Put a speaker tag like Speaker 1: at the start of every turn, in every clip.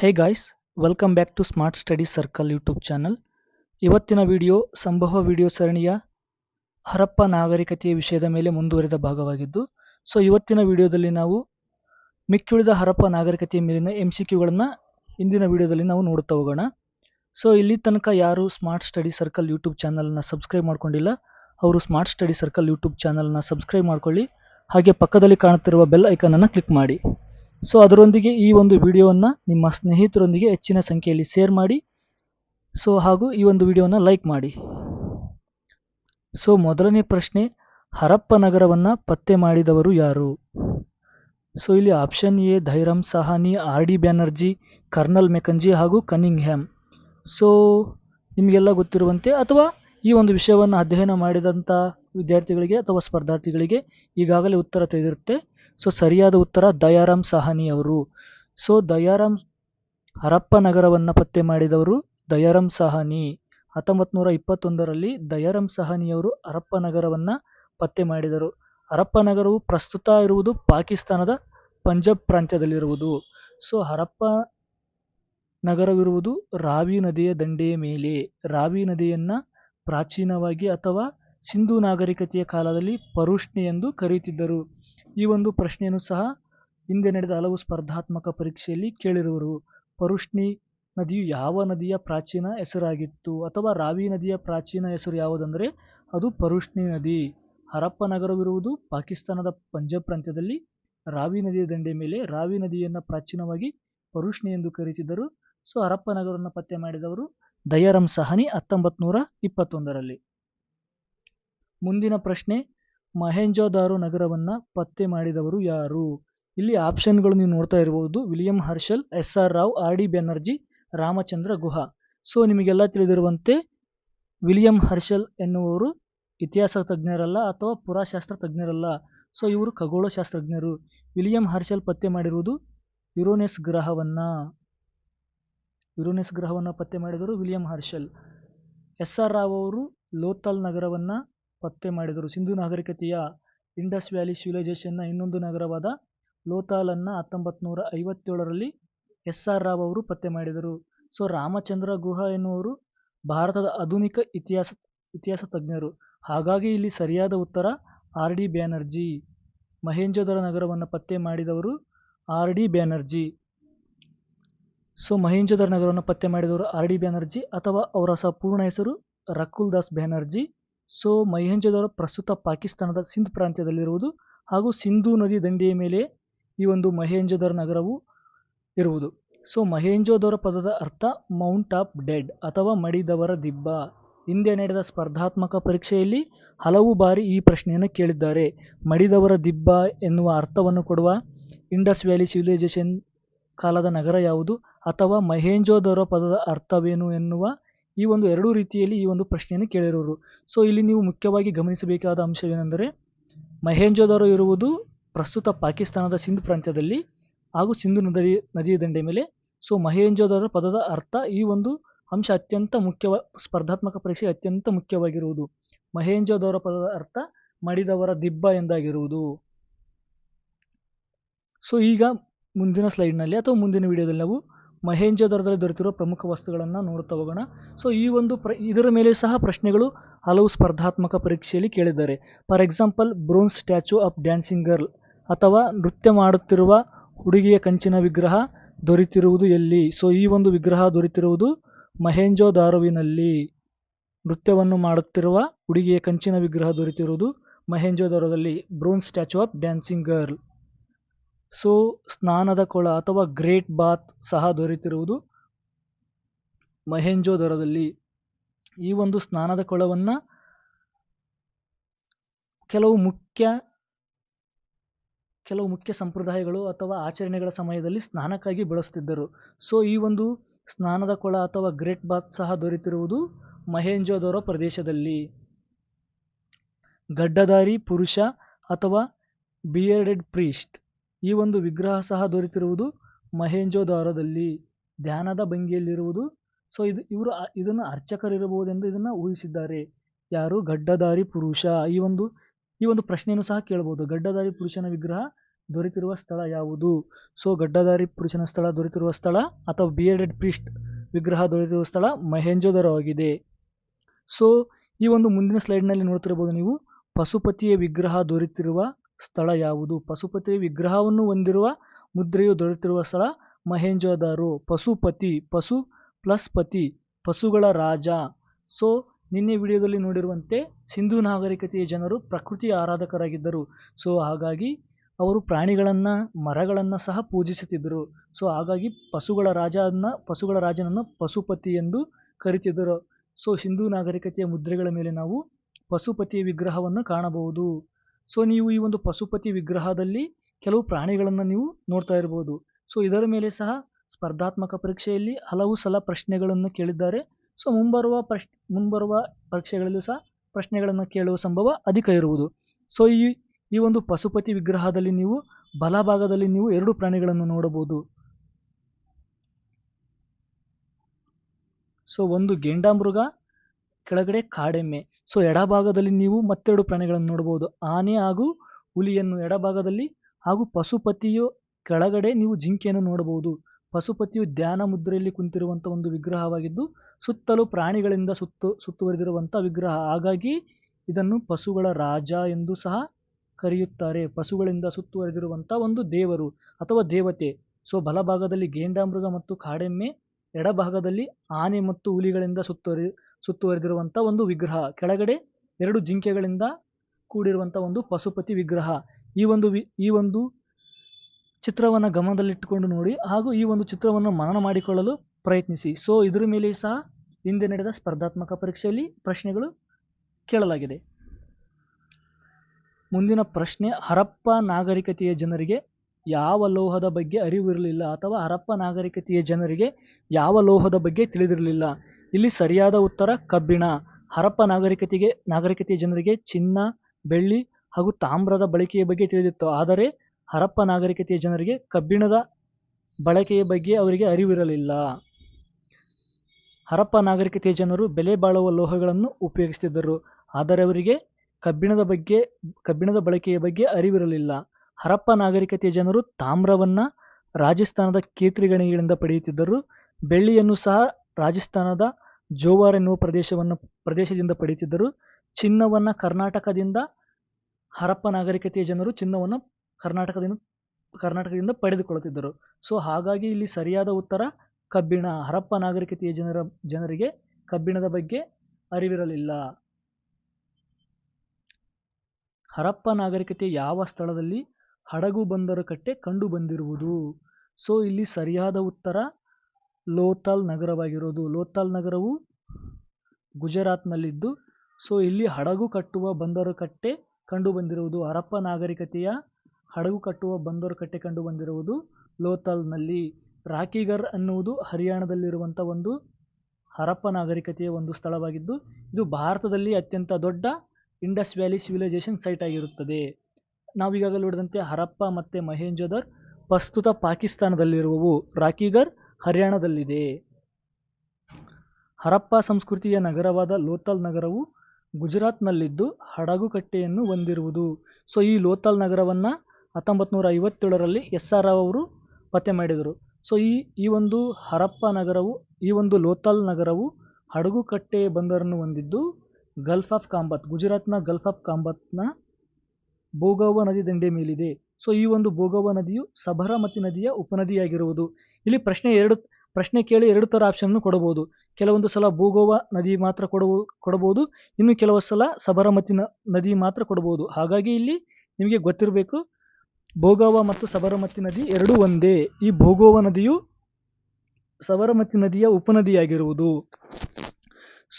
Speaker 1: Hey guys welcome back to smart study circle YouTube channel ಇವತ್ತಿನ video ಸಂಭವ video ಸರಣಿಯ ಹರಪ್ಪ ನಾಗರಿಕತೆಯ ವಿಷಯದ ಮೇಲೆ ಮುಂದುವರಿದ ಭಾಗವಾಗಿದ್ದು ಸೊ ಇವತ್ತಿನ ವಿಡಿಯೋದಲ್ಲಿ ನಾವು ಮಿಕ್ಕಿಳಿದ ಹರಪ್ಪ ನಾಗರಿಕತೆಯ ಮೇಲಿನ ಎಂ ಸಿ ಕ್ಯೂಗಳನ್ನು ಇಂದಿನ ವಿಡಿಯೋದಲ್ಲಿ ನಾವು ನೋಡುತ್ತಾ ಹೋಗೋಣ. ಸೊ ಇಲ್ಲಿ ತನಕ ಯಾರು ಸ್ಮಾರ್ಟ್ ಸ್ಟಡಿ ಸರ್ಕಲ್ ಯೂಟ್ಯೂಬ್ ಚಾನಲ್ನ ಸಬ್ಸ್ಕ್ರೈಬ್ ಮಾಡ್ಕೊಂಡಿಲ್ಲ, ಅವರು ಸ್ಮಾರ್ಟ್ ಸ್ಟಡಿ ಸರ್ಕಲ್ ಯೂಟ್ಯೂಬ್ ಚಾನಲ್ನ ಸಬ್ಸ್ಕ್ರೈಬ್ ಮಾಡ್ಕೊಳ್ಳಿ. ಹಾಗೆ ಪಕ್ಕದಲ್ಲಿ ಕಾಣುತ್ತಿರುವ ಬೆಲ್ ಐಕನನ್ನು ಕ್ಲಿಕ್ ಮಾಡಿ. ಸೊ ಅದರೊಂದಿಗೆ ಈ ಒಂದು ವಿಡಿಯೋವನ್ನು ನಿಮ್ಮ ಸ್ನೇಹಿತರೊಂದಿಗೆ ಹೆಚ್ಚಿನ ಸಂಖ್ಯೆಯಲ್ಲಿ ಶೇರ್ ಮಾಡಿ. ಸೊ ಹಾಗೂ ಈ ಒಂದು ವಿಡಿಯೋವನ್ನು ಲೈಕ್ ಮಾಡಿ. ಸೊ ಮೊದಲನೇ ಪ್ರಶ್ನೆ, ಹರಪ್ಪ ನಗರವನ್ನು ಪತ್ತೆ ಮಾಡಿದವರು ಯಾರು? ಸೊ ಇಲ್ಲಿ option A Dayaram Sahni, R D Banerjee, colonel Mackenzie ಹಾಗೂ ಕನ್ನಿಂಗ್ ಹ್ಯಾಮ್ ಸೊ ನಿಮಗೆಲ್ಲ ಗೊತ್ತಿರುವಂತೆ, ಅಥವಾ ಈ ಒಂದು ವಿಷಯವನ್ನು ಅಧ್ಯಯನ ಮಾಡಿದಂಥ ವಿದ್ಯಾರ್ಥಿಗಳಿಗೆ ಅಥವಾ ಸ್ಪರ್ಧಾರ್ಥಿಗಳಿಗೆ ಈಗಾಗಲೇ ಉತ್ತರ ತಿಳಿದಿರುತ್ತೆ. ಸೊ ಸರಿಯಾದ ಉತ್ತರ ದಯಾರಾಮ್ ಸಹಾನಿ ಅವರು. ಸೊ ದಯಾರಾಮ್ ಹರಪ್ಪ ನಗರವನ್ನು ಪತ್ತೆ ಮಾಡಿದವರು ದಯಾರಾಮ್ ಸಹಾನಿ. ಹತ್ತೊಂಬತ್ತು ನೂರ ಇಪ್ಪತ್ತೊಂದರಲ್ಲಿ ದಯಾರಾಮ್ ಸಹಾನಿಯವರು ಹರಪ್ಪ ನಗರವನ್ನು ಪತ್ತೆ ಮಾಡಿದರು. ಹರಪ್ಪ ನಗರವು ಪ್ರಸ್ತುತ ಇರುವುದು ಪಾಕಿಸ್ತಾನದ ಪಂಜಾಬ್ ಪ್ರಾಂತ್ಯದಲ್ಲಿರುವುದು. ಸೊ ಹರಪ್ಪ ನಗರವಿರುವುದು ರಾವಿ ನದಿಯ ದಂಡೆಯ ಮೇಲೆ. ರಾವಿ ನದಿಯನ್ನು ಪ್ರಾಚೀನವಾಗಿ ಅಥವಾ ಸಿಂಧೂ ನಾಗರಿಕತೆಯ ಕಾಲದಲ್ಲಿ ಪರುಷ್ಣಿ ಎಂದು ಕರೆಯುತ್ತಿದ್ದರು. ಈ ಒಂದು ಪ್ರಶ್ನೆಯನ್ನು ಸಹ ಹಿಂದೆ ನಡೆದ ಹಲವು ಸ್ಪರ್ಧಾತ್ಮಕ ಪರೀಕ್ಷೆಯಲ್ಲಿ ಕೇಳಿರುವರು ಪರುಷ್ಣಿ ನದಿಯು ಯಾವ ನದಿಯ ಪ್ರಾಚೀನ ಹೆಸರಾಗಿತ್ತು ಅಥವಾ ರಾವಿ ನದಿಯ ಪ್ರಾಚೀನ ಹೆಸರು ಯಾವುದಂದರೆ ಅದು ಪರುಷ್ಣಿ ನದಿ. ಹರಪ್ಪ ನಗರವಿರುವುದು ಪಾಕಿಸ್ತಾನದ ಪಂಜಾಬ್ ಪ್ರಾಂತ್ಯದಲ್ಲಿ. ರಾವಿ ನದಿಯ ದಂಡೆ ಮೇಲೆ ರಾವಿ ನದಿಯನ್ನು ಪ್ರಾಚೀನವಾಗಿ ಪರುಷ್ಣಿ ಎಂದು ಕರೀತಿದ್ದರು. ಸೊ, ಹರಪ್ಪ ನಗರವನ್ನು ಪತ್ತೆ ಮಾಡಿದವರು ದಯಾರಾಮ್ ಸಹನಿ ಹತ್ತೊಂಬತ್ತು ನೂರ ಇಪ್ಪತ್ತೊಂದರಲ್ಲಿ. ಮುಂದಿನ ಪ್ರಶ್ನೆ ಮಹೇಂಜೋದಾರೋ ನಗರವನ್ನು ಪತ್ತೆ ಮಾಡಿದವರು ಯಾರು? ಇಲ್ಲಿ ಆಪ್ಷನ್ಗಳು ನೀವು ನೋಡ್ತಾ ಇರಬಹುದು William Herschel S R Rao, R D Banerjee, Ramachandra Guha. So, ನಿಮಗೆಲ್ಲ ತಿಳಿದಿರುವಂತೆ ವಿಲಿಯಂ ಹರ್ಷಲ್ ಎನ್ನುವರು ಇತಿಹಾಸ ತಜ್ಞರಲ್ಲ ಅಥವಾ ಪುರಾಶಾಸ್ತ್ರ ತಜ್ಞರಲ್ಲ. ಸೊ, ಇವರು ಖಗೋಳಶಾಸ್ತ್ರಜ್ಞರು. ವಿಲಿಯಂ ಹರ್ಷಲ್ ಪತ್ತೆ ಮಾಡಿರುವುದು ಯುರೋನೆಸ್ ಗ್ರಹವನ್ನು. ಯುರೋನೆಸ್ ಗ್ರಹವನ್ನು ಪತ್ತೆ ಮಾಡಿದರು William Herschel. S R Rao ಅವರು ಲೋಥಲ್ ನಗರವನ್ನು ಪತ್ತೆ ಮಾಡಿದರು. ಸಿಂಧೂ ನಾಗರಿಕತೆಯ ಇಂಡಸ್ ವ್ಯಾಲಿ ಸಿವಿಲೈಸೇಷನ್ನ ಇನ್ನೊಂದು ನಗರವಾದ ಲೋಥಾಲನ್ನು ಹತ್ತೊಂಬತ್ತು ನೂರ ಐವತ್ತೇಳರಲ್ಲಿ ಎಸ್ ಆರ್ ರಾವ್ ಅವರು ಪತ್ತೆ ಮಾಡಿದರು. ಸೊ, ರಾಮಚಂದ್ರ ಗುಹಾ ಎನ್ನುವರು ಭಾರತದ ಆಧುನಿಕ ಇತಿಹಾಸ ಇತಿಹಾಸ ತಜ್ಞರು. ಹಾಗಾಗಿ ಇಲ್ಲಿ ಸರಿಯಾದ ಉತ್ತರ ಆರ್ ಡಿ ಬ್ಯಾನರ್ಜಿ. ಮಹೇಂಜೋದರ ನಗರವನ್ನು ಪತ್ತೆ ಮಾಡಿದವರು R D Banerjee. So, Mohenjodaro ನಗರವನ್ನು ಪತ್ತೆ ಮಾಡಿದವರು ಆರ್ ಡಿ ಬ್ಯಾನರ್ಜಿ ಅಥವಾ ಅವರ ಸಂಪೂರ್ಣ ಹೆಸರು ರಕುಲ್ ದಾಸ್ ಬ್ಯಾನರ್ಜಿ. ಸೊ ಮಹೇಂಜೋದರ ಪ್ರಸ್ತುತ ಪಾಕಿಸ್ತಾನದ ಸಿಂಧ್ ಪ್ರಾಂತ್ಯದಲ್ಲಿರುವುದು ಹಾಗೂ ಸಿಂಧೂ ನದಿ ದಂಡೆಯ ಮೇಲೆ ಈ ಒಂದು ಮಹೇಂಜೋದರ ನಗರವು ಇರುವುದು. ಸೊ ಮಹೇಂಜೋದರ ಪದದ ಅರ್ಥ ಮೌಂಟ್ ಆಫ್ ಡೆಡ್ ಅಥವಾ ಮಡಿದವರ ದಿಬ್ಬ. ಹಿಂದೆ ನಡೆದ ಸ್ಪರ್ಧಾತ್ಮಕ ಪರೀಕ್ಷೆಯಲ್ಲಿ ಹಲವು ಬಾರಿ ಈ ಪ್ರಶ್ನೆಯನ್ನು ಕೇಳಿದ್ದಾರೆ. ಮಡಿದವರ ದಿಬ್ಬ ಎನ್ನುವ ಅರ್ಥವನ್ನು ಕೊಡುವ ಇಂಡಸ್ ವ್ಯಾಲಿ ಸಿವಿಲೈಸೇಷನ್ ಕಾಲದ ನಗರ ಯಾವುದು ಅಥವಾ ಮಹೇಂಜೋದರ ಪದದ ಅರ್ಥವೇನು ಎನ್ನುವ ಈ ಒಂದು ಎರಡೂ ರೀತಿಯಲ್ಲಿ ಈ ಒಂದು ಪ್ರಶ್ನೆಯನ್ನು ಕೇಳಿರೋರು. ಸೊ ಇಲ್ಲಿ ನೀವು ಮುಖ್ಯವಾಗಿ ಗಮನಿಸಬೇಕಾದ ಅಂಶವೇನೆಂದರೆ, ಮಹೇಂಜೋದಾರೋ ಇರುವುದು ಪ್ರಸ್ತುತ ಪಾಕಿಸ್ತಾನದ ಸಿಂಧ್ ಪ್ರಾಂತ್ಯದಲ್ಲಿ ಹಾಗೂ ಸಿಂಧು ನದಿ, ನದಿಯ ದಂಡೆ ಮೇಲೆ. ಸೊ ಮಹೇಂಜೋದಾರ ಪದದ ಅರ್ಥ ಈ ಒಂದು ಅಂಶ ಅತ್ಯಂತ ಮುಖ್ಯವ, ಸ್ಪರ್ಧಾತ್ಮಕ ಪರೀಕ್ಷೆ ಅತ್ಯಂತ ಮುಖ್ಯವಾಗಿರುವುದು. ಮಹೇಂಜೋದಾರ ಪದದ ಅರ್ಥ ಮಡಿದವರ ದಿಬ್ಬ ಎಂದಾಗಿರುವುದು. ಸೊ ಈಗ ಮುಂದಿನ ಸ್ಲೈಡ್ನಲ್ಲಿ ಅಥವಾ ಮುಂದಿನ ವಿಡಿಯೋದಲ್ಲಿ ನಾವು ಮಹೇಂಜೋದರದಲ್ಲಿ ದೊರೆತಿರುವ ಪ್ರಮುಖ ವಸ್ತುಗಳನ್ನು ನೋಡುತ್ತಾ ಹೋಗೋಣ. ಸೊ ಈ ಒಂದು ಪ್ರ, ಇದರ ಮೇಲೆ ಸಹ ಪ್ರಶ್ನೆಗಳು ಹಲವು ಸ್ಪರ್ಧಾತ್ಮಕ ಪರೀಕ್ಷೆಯಲ್ಲಿ ಕೇಳಿದ್ದಾರೆ. For example bronze statue of dancing girl ಅಥವಾ ನೃತ್ಯ ಮಾಡುತ್ತಿರುವ ಹುಡುಗಿಯ ಕಂಚಿನ ವಿಗ್ರಹ ದೊರೆತಿರುವುದು ಎಲ್ಲಿ? ಸೊ ಈ ಒಂದು ವಿಗ್ರಹ ದೊರೆತಿರುವುದು ಮಹೇಂಜೋದಾರುವಿನಲ್ಲಿ ನೃತ್ಯವನ್ನು ಮಾಡುತ್ತಿರುವ ಹುಡುಗಿಯ ಕಂಚಿನ ವಿಗ್ರಹ ದೊರೆತಿರುವುದು ಮಹೇಂಜೋದಾರದಲ್ಲಿ bronze statue of dancing girl so ಸ್ನಾನದ ಕೊಳ ಅಥವಾ ಗ್ರೇಟ್ ಬಾತ್ ಸಹ ದೊರೆತಿರುವುದು ಮಹೇಂಜೋದರದಲ್ಲಿ ಈ ಒಂದು ಸ್ನಾನದ ಕೊಳವನ್ನು ಕೆಲವು ಮುಖ್ಯ ಕೆಲವು ಮುಖ್ಯ ಸಂಪ್ರದಾಯಗಳು ಅಥವಾ ಆಚರಣೆಗಳ ಸಮಯದಲ್ಲಿ ಸ್ನಾನಕ್ಕಾಗಿ ಬಳಸುತ್ತಿದ್ದರು. ಸೊ ಈ ಒಂದು ಸ್ನಾನದ ಕೊಳ ಅಥವಾ ಗ್ರೇಟ್ ಬಾತ್ ಸಹ ದೊರೆತಿರುವುದು ಮಹೇಂಜೋದರ ಪ್ರದೇಶದಲ್ಲಿ. ಗಡ್ಡಧಾರಿ ಪುರುಷ ಅಥವಾ ಬಿಯರ್ಡೆಡ್ ಪ್ರೀಸ್ಟ್. ಈ ಒಂದು ವಿಗ್ರಹ ಸಹ ದೊರೆತಿರುವುದು ಮಹೇಂಜೋದಾರದಲ್ಲಿ, ಧ್ಯಾನದ ಭಂಗಿಯಲ್ಲಿರುವುದು. ಸೊ ಇದು ಇವರು ಇದನ್ನು ಅರ್ಚಕರಿರಬಹುದೆಂದು ಇದನ್ನು ಊಹಿಸಿದ್ದಾರೆ. ಯಾರು? ಗಡ್ಡಧಾರಿ ಪುರುಷ. ಈ ಒಂದು ಈ ಒಂದು ಪ್ರಶ್ನೆಯನ್ನು ಸಹ ಕೇಳಬಹುದು. ಗಡ್ಡಧಾರಿ ಪುರುಷನ ವಿಗ್ರಹ ದೊರೆತಿರುವ ಸ್ಥಳ ಯಾವುದು? ಸೊ ಗಡ್ಡಧಾರಿ ಪುರುಷನ ಸ್ಥಳ ದೊರೆತಿರುವ ಸ್ಥಳ ಅಥವಾ ಬಿಯರ್ಡೆಡ್ ಪ್ರಿಸ್ಟ್ ವಿಗ್ರಹ ದೊರೆತಿರುವ ಸ್ಥಳ ಮಹೇಂಜೋದರವಾಗಿದೆ. ಸೊ ಈ ಒಂದು ಮುಂದಿನ ಸ್ಲೈಡ್ನಲ್ಲಿ ನೋಡ್ತಿರ್ಬೋದು ನೀವು. ಪಶುಪತಿಯ ವಿಗ್ರಹ ದೊರೆತಿರುವ ಸ್ಥಳ ಯಾವುದು? ಪಶುಪತಿಯ ವಿಗ್ರಹವನ್ನು ಹೊಂದಿರುವ ಮುದ್ರೆಯು ದೊರೆತಿರುವ ಸ್ಥಳ ಮಹೇಂಜೋದಾರೋ. ಪಶುಪತಿ, ಪಶು ಪ್ಲಸ್ ಪತಿ, ಪಶುಗಳ ರಾಜ. ಸೊ, ನಿನ್ನೆ ವಿಡಿಯೋದಲ್ಲಿ ನೋಡಿರುವಂತೆ ಸಿಂಧೂ ನಾಗರಿಕತೆಯ ಜನರು ಪ್ರಕೃತಿ ಆರಾಧಕರಾಗಿದ್ದರು. ಸೊ, ಹಾಗಾಗಿ ಅವರು ಪ್ರಾಣಿಗಳನ್ನು, ಮರಗಳನ್ನು ಸಹ ಪೂಜಿಸುತ್ತಿದ್ದರು. ಸೊ, ಹಾಗಾಗಿ ಪಶುಗಳ ರಾಜನ ಪಶುಗಳ ರಾಜನನ್ನು ಪಶುಪತಿ ಎಂದು ಕರೀತಿದ್ದರು. ಸೊ, ಸಿಂಧೂ ನಾಗರಿಕತೆಯ ಮುದ್ರೆಗಳ ಮೇಲೆ ನಾವು ಪಶುಪತಿಯ ವಿಗ್ರಹವನ್ನು ಕಾಣಬಹುದು. ಸೊ ನೀವು ಈ ಒಂದು ಪಶುಪತಿ ವಿಗ್ರಹದಲ್ಲಿ ಕೆಲವು ಪ್ರಾಣಿಗಳನ್ನು ನೀವು ನೋಡ್ತಾ ಇರ್ಬೋದು. ಸೊ ಇದರ ಮೇಲೆ ಸಹ ಸ್ಪರ್ಧಾತ್ಮಕ ಪರೀಕ್ಷೆಯಲ್ಲಿ ಹಲವು ಸಲ ಪ್ರಶ್ನೆಗಳನ್ನು ಕೇಳಿದ್ದಾರೆ. ಸೊ ಮುಂಬರುವ ಪ್ರಶ್, ಮುಂಬರುವ ಪರೀಕ್ಷೆಗಳಲ್ಲೂ ಸಹ ಪ್ರಶ್ನೆಗಳನ್ನು ಕೇಳುವ ಸಂಭವ ಅಧಿಕ ಇರುವುದು. ಸೊ ಈ ಈ ಒಂದು ಪಶುಪತಿ ವಿಗ್ರಹದಲ್ಲಿ ನೀವು ಬಲಭಾಗದಲ್ಲಿ ನೀವು ಎರಡು ಪ್ರಾಣಿಗಳನ್ನು ನೋಡಬಹುದು. ಸೊ ಒಂದು ಗೆಂಡಾಮೃಗ, ಕೆಳಗಡೆ ಕಾಡೆಮ್ಮೆ. ಸೊ ಎಡಭಾಗದಲ್ಲಿ ನೀವು ಮತ್ತೆರಡು ಪ್ರಾಣಿಗಳನ್ನು ನೋಡಬಹುದು. ಆನೆ ಹಾಗೂ ಹುಲಿಯನ್ನು ಎಡಭಾಗದಲ್ಲಿ ಹಾಗೂ ಪಶುಪತಿಯು ಕೆಳಗಡೆ ನೀವು ಜಿಂಕೆಯನ್ನು ನೋಡಬಹುದು. ಪಶುಪತಿಯು ಧ್ಯಾನ ಮುದ್ರೆಯಲ್ಲಿ ಕುಂತಿರುವಂಥ ಒಂದು ವಿಗ್ರಹವಾಗಿದ್ದು, ಸುತ್ತಲೂ ಪ್ರಾಣಿಗಳಿಂದ ಸುತ್ತು ಸುತ್ತುವರೆದಿರುವಂಥ ವಿಗ್ರಹ. ಹಾಗಾಗಿ ಇದನ್ನು ಪಶುಗಳ ರಾಜ ಎಂದು ಸಹ ಕರೆಯುತ್ತಾರೆ. ಪಶುಗಳಿಂದ ಸುತ್ತುವರೆದಿರುವಂಥ ಒಂದು ದೇವರು ಅಥವಾ ದೇವತೆ. ಸೊ ಬಲಭಾಗದಲ್ಲಿ ಗೇಂಡಾಮೃಗ ಮತ್ತು ಕಾಡೆಮ್ಮೆ, ಎಡಭಾಗದಲ್ಲಿ ಆನೆ ಮತ್ತು ಹುಲಿಗಳಿಂದ ಸುತ್ತುವರಿ ಸುತ್ತುವರೆದಿರುವಂಥ ಒಂದು ವಿಗ್ರಹ. ಕೆಳಗಡೆ ಎರಡು ಜಿಂಕೆಗಳಿಂದ ಕೂಡಿರುವಂಥ ಒಂದು ಪಶುಪತಿ ವಿಗ್ರಹ. ಈ ಒಂದು ಈ ಒಂದು ಚಿತ್ರವನ್ನು ಗಮನದಲ್ಲಿಟ್ಟುಕೊಂಡು ನೋಡಿ ಹಾಗೂ ಈ ಒಂದು ಚಿತ್ರವನ್ನು ಮನನ ಮಾಡಿಕೊಳ್ಳಲು ಪ್ರಯತ್ನಿಸಿ. ಸೊ ಇದರ ಮೇಲೆ ಸಹ ಹಿಂದೆ ನಡೆದ ಸ್ಪರ್ಧಾತ್ಮಕ ಪರೀಕ್ಷೆಯಲ್ಲಿ ಪ್ರಶ್ನೆಗಳು ಕೇಳಲಾಗಿದೆ. ಮುಂದಿನ ಪ್ರಶ್ನೆ, ಹರಪ್ಪ ನಾಗರಿಕತೆಯ ಜನರಿಗೆ ಯಾವ ಲೋಹದ ಬಗ್ಗೆ ಅರಿವು ಇರಲಿಲ್ಲ ಅಥವಾ ಹರಪ್ಪ ನಾಗರಿಕತೆಯ ಜನರಿಗೆ ಯಾವ ಲೋಹದ ಬಗ್ಗೆ ತಿಳಿದಿರಲಿಲ್ಲ? ಇಲ್ಲಿ ಸರಿಯಾದ ಉತ್ತರ, ಕಬ್ಬಿಣ. ಹರಪ್ಪ ನಾಗರಿಕತೆಗೆ ನಾಗರಿಕತೆಯ ಜನರಿಗೆ ಚಿನ್ನ, ಬೆಳ್ಳಿ ಹಾಗೂ ತಾಮ್ರದ ಬಳಕೆಯ ಬಗ್ಗೆ ತಿಳಿದಿತ್ತು. ಆದರೆ ಹರಪ್ಪ ನಾಗರಿಕತೆಯ ಜನರಿಗೆ ಕಬ್ಬಿಣದ ಬಳಕೆಯ ಬಗ್ಗೆ ಅವರಿಗೆ ಅರಿವಿರಲಿಲ್ಲ. ಹರಪ್ಪ ನಾಗರಿಕತೆಯ ಜನರು ಬೆಲೆ ಬಾಳುವ ಲೋಹಗಳನ್ನು ಉಪಯೋಗಿಸುತ್ತಿದ್ದರು ಆದರೆ ಅವರಿಗೆ ಕಬ್ಬಿಣದ ಬಗ್ಗೆ, ಕಬ್ಬಿಣದ ಬಳಕೆಯ ಬಗ್ಗೆ ಅರಿವಿರಲಿಲ್ಲ. ಹರಪ್ಪ ನಾಗರಿಕತೆಯ ಜನರು ತಾಮ್ರವನ್ನು ರಾಜಸ್ಥಾನದ ಕೇತ್ರಿಗಣಿಗಳಿಂದ ಪಡೆಯುತ್ತಿದ್ದರು. ಬೆಳ್ಳಿಯನ್ನು ಸಹ ರಾಜಸ್ಥಾನದ ಜೋವಾರ್ ಎನ್ನುವ ಪ್ರದೇಶವನ್ನು, ಪ್ರದೇಶದಿಂದ ಪಡೆಯುತ್ತಿದ್ದರು. ಚಿನ್ನವನ್ನು ಕರ್ನಾಟಕದಿಂದ, ಹರಪ್ಪ ನಾಗರಿಕತೆಯ ಜನರು ಚಿನ್ನವನ್ನು ಕರ್ನಾಟಕದಿಂದ ಕರ್ನಾಟಕದಿಂದ ಪಡೆದುಕೊಳ್ಳುತ್ತಿದ್ದರು. ಸೊ, ಹಾಗಾಗಿ ಇಲ್ಲಿ ಸರಿಯಾದ ಉತ್ತರ ಕಬ್ಬಿಣ, ಹರಪ್ಪ ನಾಗರಿಕತೆಯ ಜನರ, ಜನರಿಗೆ ಕಬ್ಬಿಣದ ಬಗ್ಗೆ ಅರಿವಿರಲಿಲ್ಲ. ಹರಪ್ಪ ನಾಗರಿಕತೆ ಯಾವ ಸ್ಥಳದಲ್ಲಿ ಹಡಗು ಬಂದರು ಕಟ್ಟೆ ಕಂಡು ಬಂದಿರುವುದು. ಸೊ, ಇಲ್ಲಿ ಸರಿಯಾದ ಉತ್ತರ ಲೋಥಾಲ್ ನಗರವಾಗಿರೋದು. ಲೋಥಾಲ್ ನಗರವು ಗುಜರಾತ್ನಲ್ಲಿದ್ದು, ಸೊ ಇಲ್ಲಿ ಹಡಗು ಕಟ್ಟುವ ಬಂದರು ಕಟ್ಟೆ ಕಂಡುಬಂದಿರುವುದು. ಹರಪ್ಪ ನಾಗರಿಕತೆಯ ಹಡಗು ಕಟ್ಟುವ ಬಂದರು ಕಟ್ಟೆ ಕಂಡುಬಂದಿರುವುದು ಲೋಥಾಲ್ನಲ್ಲಿ. ರಾಕಿಗರ್ ಅನ್ನುವುದು ಹರಿಯಾಣದಲ್ಲಿರುವಂಥ ಒಂದು ಹರಪ್ಪ ನಾಗರಿಕತೆಯ ಒಂದು ಸ್ಥಳವಾಗಿದ್ದು, ಇದು ಭಾರತದಲ್ಲಿ ಅತ್ಯಂತ ದೊಡ್ಡ ಇಂಡಸ್ ವ್ಯಾಲಿ ಸಿವಿಲೈಸೇಷನ್ ಸೈಟ್ ಆಗಿರುತ್ತದೆ. ನಾವೀಗಾಗಲೇ ನೋಡಿದಂತೆ ಹರಪ್ಪ ಮತ್ತು ಮಹೇಂಜೋದರ್ ಪ್ರಸ್ತುತ ಪಾಕಿಸ್ತಾನದಲ್ಲಿರುವವು. ರಾಕಿಗರ್ ಹರಿಯಾಣದಲ್ಲಿದೆ. ಹರಪ್ಪ ಸಂಸ್ಕೃತಿಯ ನಗರವಾದ ಲೋಥಾಲ್ ನಗರವು ಗುಜರಾತ್ನಲ್ಲಿದ್ದು ಹಡಗುಕಟ್ಟೆಯನ್ನು ಹೊಂದಿರುವುದು. ಸೊ, ಈ ಲೋಥಾಲ್ ನಗರವನ್ನು ಹತ್ತೊಂಬತ್ತು ನೂರ ಐವತ್ತೇಳರಲ್ಲಿ ಎಸ್ ಆರ್ ರಾವ್ ಅವರು ಪತ್ತೆ ಮಾಡಿದರು. ಸೊ, ಈ ಈ ಒಂದು ಹರಪ್ಪ ನಗರವು, ಈ ಒಂದು ಲೋಥಾಲ್ ನಗರವು ಹಡಗುಕಟ್ಟೆ ಬಂದರನ್ನು ಹೊಂದಿದ್ದು ಗಲ್ಫ್ ಆಫ್ ಕಾಂಬತ್, ಗುಜರಾತ್ನ ಗಲ್ಫ್ ಆಫ್ ಕಾಂಬತ್ನ ಭೂಗೌವ ನದಿ ದಂಡೆ ಮೇಲಿದೆ. ಸೊ ಈ ಒಂದು ಭೋಗವ ನದಿಯು ಸಬರಮತಿ ನದಿಯ ಉಪನದಿಯಾಗಿರುವುದು. ಇಲ್ಲಿ ಪ್ರಶ್ನೆ ಎರಡು, ಪ್ರಶ್ನೆ ಕೇಳಿ ಎರಡು ಥರ ಆಪ್ಷನ್ನು ಕೊಡಬಹುದು. ಕೆಲವೊಂದು ಸಲ ಭೂಗೋವ ನದಿ ಮಾತ್ರ ಕೊಡಬೋ ಕೊಡಬಹುದು. ಇನ್ನು ಕೆಲವು ಸಲ ಸಬರಮತಿ ನದಿ ಮಾತ್ರ ಕೊಡಬಹುದು. ಹಾಗಾಗಿ ಇಲ್ಲಿ ನಿಮಗೆ ಗೊತ್ತಿರಬೇಕು ಭೋಗವ ಮತ್ತು ಸಬರಮತಿ ನದಿ ಎರಡೂ ಒಂದೇ. ಈ ಭೋಗೋವ ನದಿಯು ಸಬರಮತಿ ನದಿಯ ಉಪನದಿಯಾಗಿರುವುದು.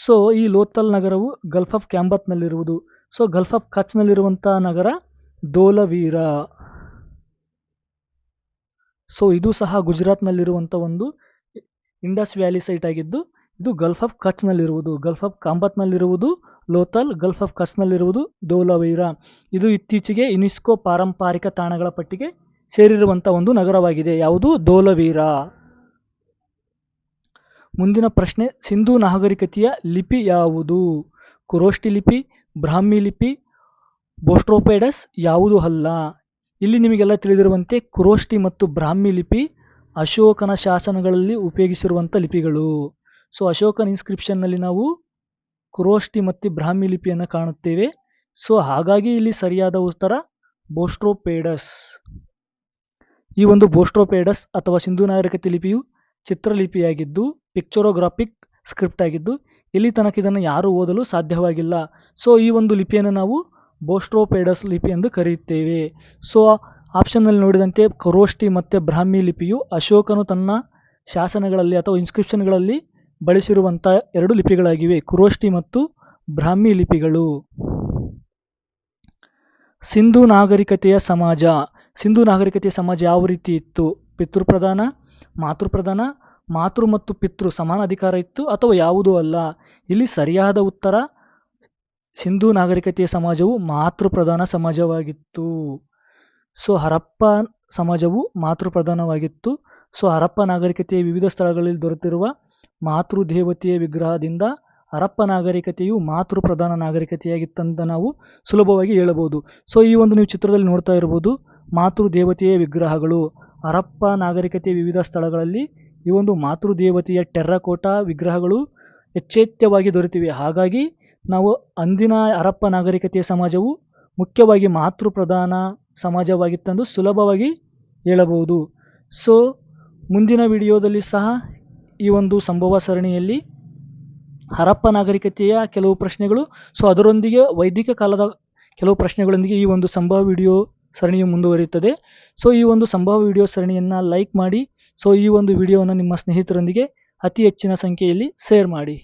Speaker 1: ಸೊ ಈ ಲೋತಲ್ ನಗರವು ಗಲ್ಫ್ ಆಫ್ ಕ್ಯಾಂಬತ್ನಲ್ಲಿರುವುದು. ಸೊ ಗಲ್ಫ್ ಆಫ್ ಕಚ್ನಲ್ಲಿರುವಂಥ ನಗರ ದೋಲವೀರ. ಸೊ ಇದು ಸಹ ಗುಜರಾತ್ನಲ್ಲಿರುವಂಥ ಒಂದು ಇಂಡಸ್ ವ್ಯಾಲಿ ಸೈಟ್ ಆಗಿದ್ದು, ಇದು ಗಲ್ಫ್ ಆಫ್ ಕಚ್ನಲ್ಲಿರುವುದು ಗಲ್ಫ್ ಆಫ್ ಕಾಂಬತ್ನಲ್ಲಿರುವುದು ಲೋಥಲ್ ಗಲ್ಫ್ ಆಫ್ ಕಚ್ನಲ್ಲಿರುವುದು ದೋಲವೀರ ಇದು ಇತ್ತೀಚೆಗೆ ಯುನೆಸ್ಕೋ ಪಾರಂಪರಿಕ ತಾಣಗಳ ಪಟ್ಟಿಗೆ ಸೇರಿರುವಂಥ ಒಂದು ನಗರವಾಗಿದೆ. ಯಾವುದು? ದೋಲವೀರ ಮುಂದಿನ ಪ್ರಶ್ನೆ, ಸಿಂಧೂ ನಾಗರಿಕತೆಯ ಲಿಪಿ ಯಾವುದು? ಕುರೋಷ್ಟಿ ಲಿಪಿ ಬ್ರಾಹ್ಮಿ ಲಿಪಿ ಬೋಸ್ಟ್ರೋಪೇಡಸ್ ಯಾವುದು ಅಲ್ಲ? ಇಲ್ಲಿ ನಿಮಗೆಲ್ಲ ತಿಳಿದಿರುವಂತೆ ಕುರೋಷ್ಟಿ ಮತ್ತು ಬ್ರಾಹ್ಮಿ ಲಿಪಿ ಅಶೋಕನ ಶಾಸನಗಳಲ್ಲಿ ಉಪಯೋಗಿಸಿರುವಂಥ ಲಿಪಿಗಳು. ಸೊ ಅಶೋಕನ ಇನ್ಸ್ಕ್ರಿಪ್ಷನ್ನಲ್ಲಿ ನಾವು ಕುರೋಷ್ಟಿ ಮತ್ತು ಬ್ರಾಹ್ಮಿ ಲಿಪಿಯನ್ನು ಕಾಣುತ್ತೇವೆ. ಸೊ ಹಾಗಾಗಿ ಇಲ್ಲಿ ಸರಿಯಾದ ಉತ್ತರ ಬೋಸ್ಟ್ರೋಪೇಡಸ್. ಈ ಒಂದು ಬೋಸ್ಟ್ರೋಪೇಡಸ್ ಅಥವಾ ಸಿಂಧು ನಾಗರಿಕತೆ ಲಿಪಿಯು ಚಿತ್ರಲಿಪಿಯಾಗಿದ್ದು ಪಿಕ್ಚರೋಗ್ರಾಫಿಕ್ ಸ್ಕ್ರಿಪ್ಟ್ ಆಗಿದ್ದು, ಇಲ್ಲಿ ತನಕ ಇದನ್ನು ಯಾರೂ ಓದಲು ಸಾಧ್ಯವಾಗಿಲ್ಲ. ಸೊ ಈ ಒಂದು ಲಿಪಿಯನ್ನು ನಾವು ಬೋಸ್ಟ್ರೋಪೇಡಸ್ ಲಿಪಿ ಎಂದು ಕರೆಯುತ್ತೇವೆ. ಸೊ, ಆಪ್ಷನ್ನಲ್ಲಿ ನೋಡಿದಂತೆ ಖರೋಷ್ಠಿ ಮತ್ತು ಬ್ರಾಹ್ಮಿ ಲಿಪಿಯು ಅಶೋಕನು ತನ್ನ ಶಾಸನಗಳಲ್ಲಿ ಅಥವಾ ಇನ್ಸ್ಕ್ರಿಪ್ಷನ್ಗಳಲ್ಲಿ ಬಳಸಿರುವಂಥ ಎರಡು ಲಿಪಿಗಳಾಗಿವೆ ಕುರೋಷ್ಟಿ ಮತ್ತು ಬ್ರಾಹ್ಮಿ ಲಿಪಿಗಳು. ಸಿಂಧು ನಾಗರಿಕತೆಯ ಸಮಾಜ. ಸಿಂಧು ನಾಗರಿಕತೆಯ ಸಮಾಜ ಯಾವ ರೀತಿ ಇತ್ತು? ಪಿತೃಪ್ರಧಾನ ಮಾತೃಪ್ರಧಾನ ಮಾತೃ ಮತ್ತು ಪಿತೃ ಸಮಾನ ಅಧಿಕಾರ ಇತ್ತು ಅಥವಾ ಯಾವುದೂ ಅಲ್ಲ? ಇಲ್ಲಿ ಸರಿಯಾದ ಉತ್ತರ ಸಿಂಧು ನಾಗರಿಕತೆಯ ಸಮಾಜವು ಮಾತೃಪ್ರಧಾನ ಸಮಾಜವಾಗಿತ್ತು. ಸೊ, ಹರಪ್ಪ ಸಮಾಜವು ಮಾತೃಪ್ರಧಾನವಾಗಿತ್ತು. ಸೊ, ಹರಪ್ಪ ನಾಗರಿಕತೆಯ ವಿವಿಧ ಸ್ಥಳಗಳಲ್ಲಿ ದೊರೆತಿರುವ ಮಾತೃದೇವತೆಯ ವಿಗ್ರಹದಿಂದ ಹರಪ್ಪ ನಾಗರಿಕತೆಯು ಮಾತೃಪ್ರಧಾನ ನಾಗರಿಕತೆಯಾಗಿತ್ತಂತ ನಾವು ಸುಲಭವಾಗಿ ಹೇಳಬಹುದು. ಸೊ, ಈ ಒಂದು ನೀವು ಚಿತ್ರದಲ್ಲಿ ನೋಡ್ತಾ ಇರ್ಬೋದು ಮಾತೃದೇವತೆಯ ವಿಗ್ರಹಗಳು. ಹರಪ್ಪ ನಾಗರಿಕತೆಯ ವಿವಿಧ ಸ್ಥಳಗಳಲ್ಲಿ ಈ ಒಂದು ಮಾತೃದೇವತೆಯ ಟೆರ್ರಕೋಟಾ ವಿಗ್ರಹಗಳು ಯಥೇಚ್ಛವಾಗಿ ದೊರೆತಿವೆ. ಹಾಗಾಗಿ ನಾವು ಅಂದಿನ ಹರಪ್ಪ ನಾಗರಿಕತೆಯ ಸಮಾಜವು ಮುಖ್ಯವಾಗಿ ಮಾತೃಪ್ರಧಾನ ಸಮಾಜವಾಗಿತ್ತಂದು ಸುಲಭವಾಗಿ ಹೇಳಬಹುದು. ಸೊ ಮುಂದಿನ ವಿಡಿಯೋದಲ್ಲಿ ಸಹ ಈ ಒಂದು ಸಂಭವ ಸರಣಿಯಲ್ಲಿ ಹರಪ್ಪ ನಾಗರಿಕತೆಯ ಕೆಲವು ಪ್ರಶ್ನೆಗಳು ಸೊ ಅದರೊಂದಿಗೆ ವೈದಿಕ ಕಾಲದ ಕೆಲವು ಪ್ರಶ್ನೆಗಳೊಂದಿಗೆ ಈ ಒಂದು ಸಂಭವ ವಿಡಿಯೋ ಸರಣಿಯು ಮುಂದುವರಿಯುತ್ತದೆ. ಸೊ ಈ ಒಂದು ಸಂಭವ ವಿಡಿಯೋ ಸರಣಿಯನ್ನು ಲೈಕ್ ಮಾಡಿ ಸೊ ಈ ಒಂದು ವಿಡಿಯೋವನ್ನು ನಿಮ್ಮ ಸ್ನೇಹಿತರೊಂದಿಗೆ ಅತಿ ಹೆಚ್ಚಿನ ಸಂಖ್ಯೆಯಲ್ಲಿ ಶೇರ್ ಮಾಡಿ.